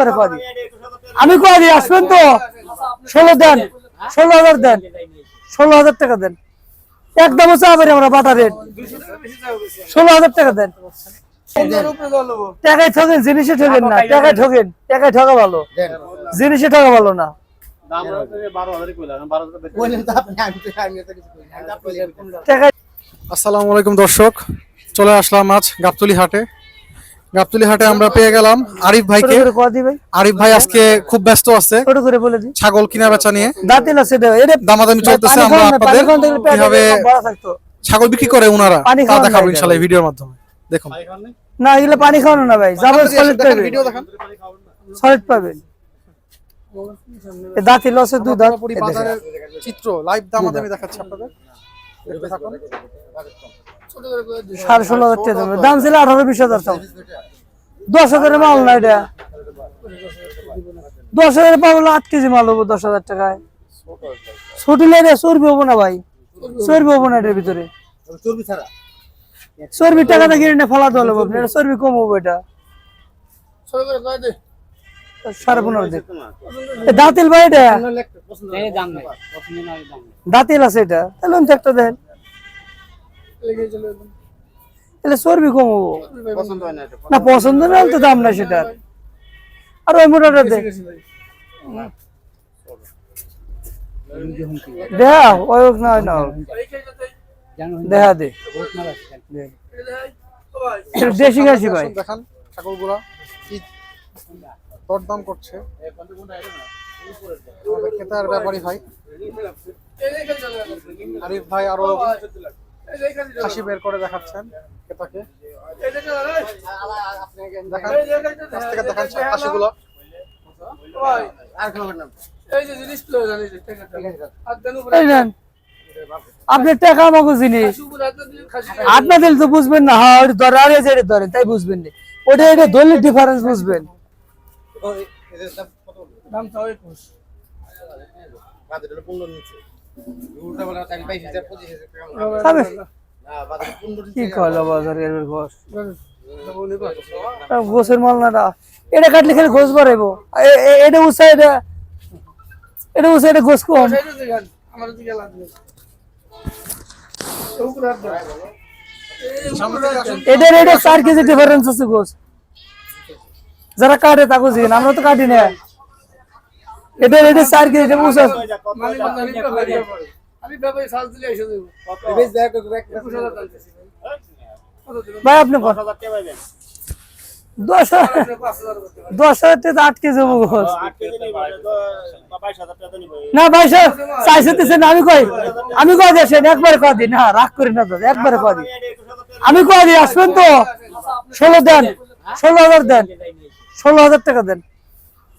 একবারে কদি আমি কদি আসবেন তো? ষোলো দেন। ষোলো হাজার দেন। ষোলো হাজার টাকা দেন। একদম চা পারি আমরা বাটা রেট। ষোলো হাজার টাকা দেন। টাকায় ঠকেন জিনিসে ঠকেন না। টাকায় ঠকেন টাকায় ঠকা ভালো। জিনিসে ঠকা ভালো না। আসসালামু আলাইকুম দর্শক চলে আসলাম আজ গাবতলি হাটে। গাবতলি হাটে আমরা পেয়ে গেলাম আরিফ ভাইকে। আরিফ ভাই আজকে খুব ব্যস্ত আছে। বলে দিই ছাগল কিনা বেচা নিয়ে। দামাদামি চলতেছে আমরা আপনাদের। কীভাবে। ছাগল বিক্রি করে ওনারা পানি তা দেখাবো ইনশাল্লাহ এই ভিডিওর মাধ্যমে। দেখুন। না এগুলো পানি খাওয়ানো না ভাই যাব সলিড পাবেন ভিডিও দেখান। সলিড পাবেন আছে দুই দাঁত। চিত্র লাইভ দামাদামি দেখাচ্ছি আপনাদের। দেখতে থাকুন। সাড়ে ষোলো হাজার টাকা দেবে দাম ছিল আঠারো বিশ হাজার টাকা দশ হাজারের মাল না এটা। দশ হাজার মাল হলো আট কেজি মাল হব দশ হাজার টাকায়। ছুটি লেগে চর্বি হব না ভাই। চর্বি হব না এটার ভিতরে। চর্বির টাকাটা কিনে নিয়ে ফেলাতে হলো আপনি এটা চর্বি কম হব এটা। সাড়ে পনেরো দিন দাঁতিল ভাই এটা? দাঁতিল আছে এটা। তাহলে একটা দেন। তাহলে চর্বি কম হব। না পছন্দ না। তো দাম না সেটার। আর ওই মোটাটা দে দেহা ওই হোক না না দেহা দে। দে। এটা দেশি গাছি ভাই। দর্শক দেখান ছাগলগুলা কি দরদাম করছে। ক্রেতার ভাই আরিফ ভাই আরও হাসি বের করে দেখাচ্ছেন থেকে হাসিগুলো। আপনার টাকা আমাকে জিনিস। আপনার দিলে তো বুঝবেন না হ্যাঁ ওটা ধরে আর এই ধরেন তাই বুঝবেন না। ওটা এটা ধরলে ডিফারেন্স বুঝবেন। কি কয়লা বাজারের ঘোষ? গোসের মাল না এটা। কাটলে খালি ঘোষ বাড়াইবো। এটা উৎসাহ এটা। এটা উৎসাহ এটা ঘোষ কম। এটার এটা চার কেজি ডিফারেন্স আছে গোস যারা কাটে তাকে আমরা তো কাটি না। এটা চার কেজি এটা বুঝা ভাই। আপনি কত? দশ হাজার দশ হাজার টাকা আট কেজি গোস না ভাই সাহেব চাইছে দিছে না আমি কই? আমি কই দেশেন একবারে কয় দিন হ্যাঁ রাগ করি না দাদা একবারে দিন আমি কয় দিন আসবেন তো? ষোলো দেন ষোলো হাজার দেন ষোলো হাজার টাকা দেন।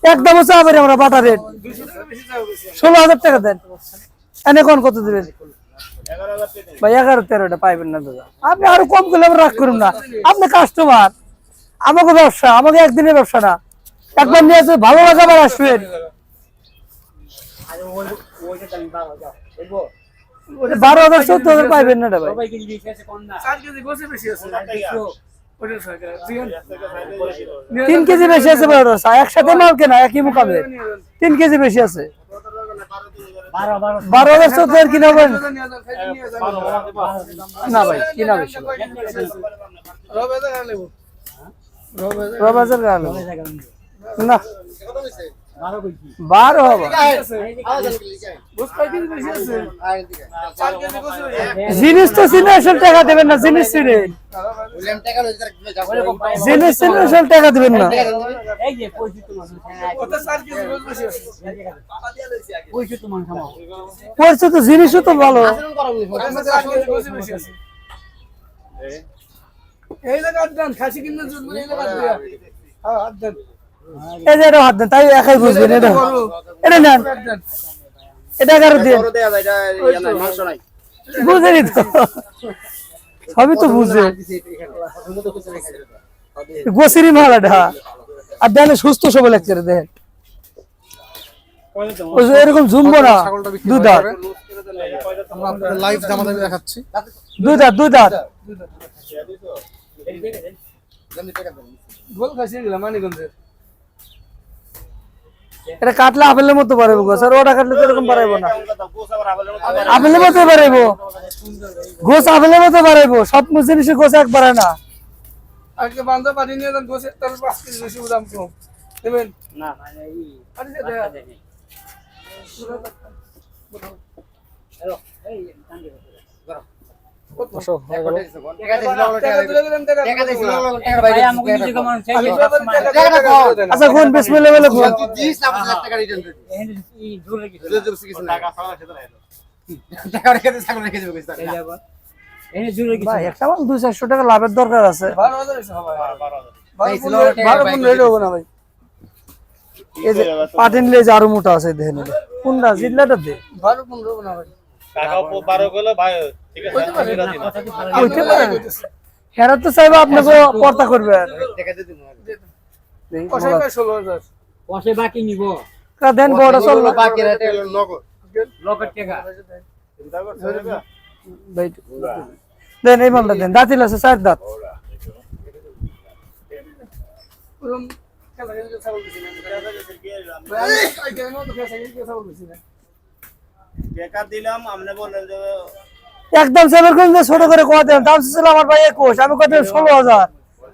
একদম চা পারি আমরা বাটা রেট। ষোলো হাজার টাকা দেন। এনে কোন কত দেবেন? ভাই এগারো তেরোটা পাইবেন না দাদা। আপনি আরও কম করলে আমরা রাগ করুন না। আপনি কাস্টমার আমাকে ব্যবসা আমাকে একদিনের ব্যবসা না। একবার নিয়ে আসবে ভালো লাগা আবার আসবেন। বারো হাজার চোদ্দ হাজার পাইবেন না ভাই। তিন কেজি বেশি আছে বড় রসা একসাথে মাল কেনা একই মোকাবে তিন কেজি বেশি আছে। বারো হাজার চোদ্দ হাজার কিনা হবেন না ভাই কিনা বেশি। রবাজার গান না। বারো জিনিস তো চিনে আসল টাকা দেবেন না জিনিস চিনে জিনিস চিনে আসল টাকা দেবেন না। জিনিসও তো ভালো। এই যে এটা হাত দেন, তাই একাই বুঝবেন, এটা। এটা নেন। এটা এগারো দিন বুঝেনি তো। সবই তো বুঝে। গোসিরি মাল আর দেন, সুস্থ সবল এক করে দেন। এরকম ঝুমবো না। আমরা আপনাদের লাইভ দামাদামি দেখাচ্ছি দুই দাঁত। দুই দাঁত এটা কাটলে আপেলের মতো বাড়াইবো গোছ আর ওটা কাটলে তো এরকম বাড়াইবো না আপেলের মতো বাড়াইবো গোছ আপেলের মতো বাড়াইবো সব জিনিসের গোছ এক বাড়ায় না আজকে বান্ধব নিয়ে যান গোসের তার পাঁচ কেজি বেশি দাম কম দেবেন না মানে এই আচ্ছা বিসমিল্লাহ বলে একটা মাল দুই চারশো টাকা লাভের দরকার আছে। এই যে পাটিন লেজ আরও মোটা আছে দেখেন। কোনটা? জিল্লাটা দে। বারো পনেরো হব না ভাই হইতে পারে হেরা তো চাইব আপনাকে করবে ষোলো হাজার? পয়সা বাকি নিব। দেন বড় চলল টাকা। দেন এই মালটা দেন। দাঁতিল আছে চার দাঁত। খেলা খেলতে ছাগল দিছি একদম সেভেন কোন ছোট করে কোয়া দেন, দাম ছিল আমার ভাই একুশ, আমি কত ষোলো হাজার।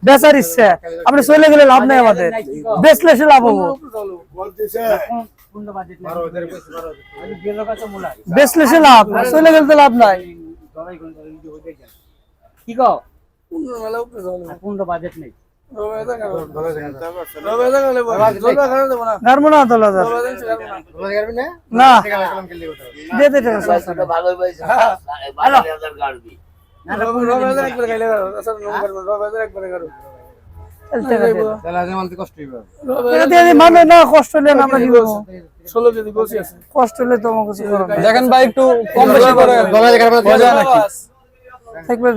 বেচার ইচ্ছে। আপনি চলে গেলে লাভ নাই আমাদের। বেচলে সে লাভ হব? বেচলে সে লাভ চলে গেলে তো লাভ নাই। কি কোনো বাজেট নেই। কষ্ট হলে আমরা কি করব ষোলো কেজি বসি আছে। কষ্ট হলে তো আমার কিছু দেখেন ভাই একটু কম বেশি করে যায় নাকি থাকবে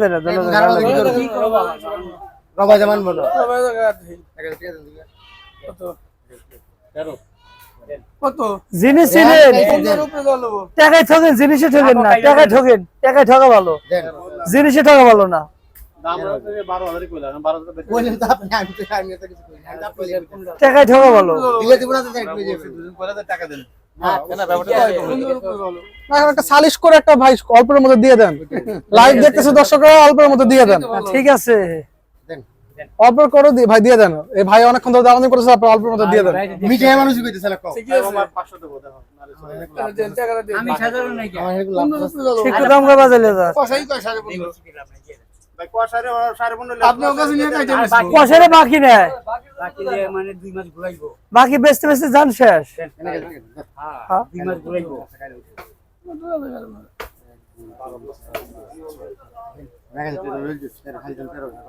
দে না, দল হাজার। রবে হাজার খাব। কত? কত? জিনিস ছিলেন পনেরোর উপরে জল নেব। টাকায় ঠকেন জিনিসে ঠকেন না টাকায় ঠকেন টাকায় ঠকা ভালো জিনিসে ঠকা ভালো না টাকায় ঠকা ভালো পনেরোর উপরে জল নেব। না, একটা সালিশ করে একটা ভাই অল্পের মধ্যে দিয়ে দেন লাইভ দেখতেছে দর্শকরা অল্পের মধ্যে দিয়ে দেন ঠিক আছে অল্প করে দি- ভাই দিয়ে দেন। এই ভাই অনেকক্ষণ ধরে দাঁড়ানি করেছে আপনার অল্পের মধ্যে দিয়ে দেন। আছে। দেন, টাকাটা দেন। আমি সাধারণ জল একটু দাম করে বাজাইলে যা। কষাই কয় সাড়ে। আপনি দিয়ে মানে দুই মাস ঘুরাইবো। বাকি বেচতে বেচতে যান শেষ।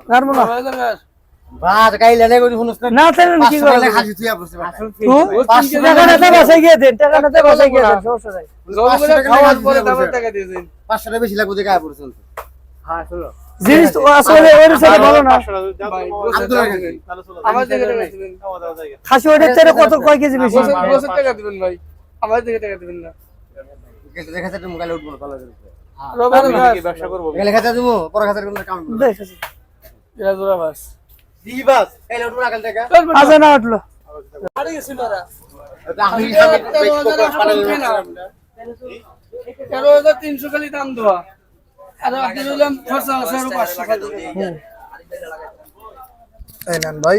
না খাস। না। তাহলে কি করবে? আসল পাঁচশো টাকা নাতে বাসায় গিয়ে দেন টাকা নাতে বাসায় গিয়ে দেন। সমস্যা নাই জল করে খাওয়ার পরে তারপর টাকা দিয়ে দিন। হ্যাঁ চলো জিনিস তো আসলে ভালো ভাই, গোছের টাকা দিবেন। আমার দিকে টাকা দিবেন। খাসি ওইটার থেকে কত কয় কেজি বেশি গোছের- গোছের টাকা দিবেন ভাই। আমার টাকা দিবেন না। রবে হাজার খাস। দেখ, এরা জোড়া বাস। না উঠল আরে গেছিল ওরা। তেরো হাজার তেরো হাজার তিনশো খালি দাম দেওয়া আর আপনি বললাম খরচা আছে আরও পাঁচশো খালি এই নেন ভাই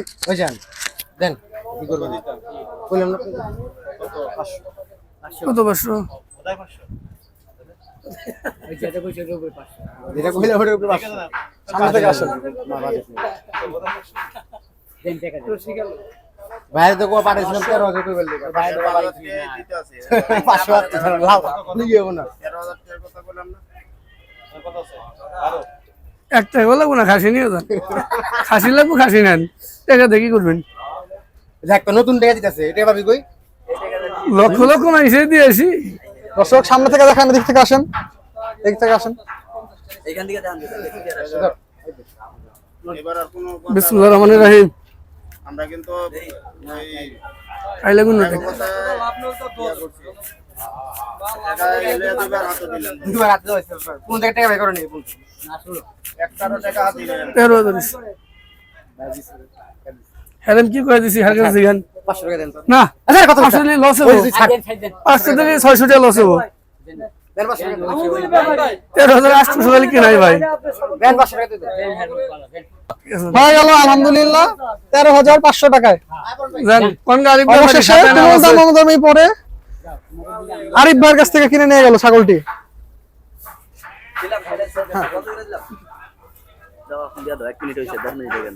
কত পাঁচশো ওই যেটা কইছে ওটার উপরে পাঁচশো। সামনে থেকে আসেন দেন টাকা দেন। বাইরে তো কোয়া পাঠাইছিলাম তেরো হাজার করে বললি? বাইরে পাঁচশো লাভ। নিয়ে যাব না? লাগবো না খাসি নিয়ে যান। খাসি লাগবো খাসি নেন। টাকা দেখি করবেন। দেখ নতুন টাকা দিতেছে এটা ভাবি কই? লক্ষ লক্ষ মাইসে দিয়েছি দর্শক সামনে থেকে দেখেন দিক থেকে আসেন। দিক থেকে আসেন। বিসমুল্লাহ রহমান রাহিম। আমরা কিন্তু থেকে। হ্যাঁ কি করে দিছি? হার কাছে টাকা দেন তো। না আচ্ছা কত লস হব। টাকা লস হব। তেরো হাজার পাঁচশো টাকা দেন গেল আলহামদুলিল্লাহ। তেরো হাজার পাঁচশো টাকায়। পরে আরিফ ভাইয়ের কাছ থেকে কিনে নিয়ে গেল ছাগলটি। হয়ে।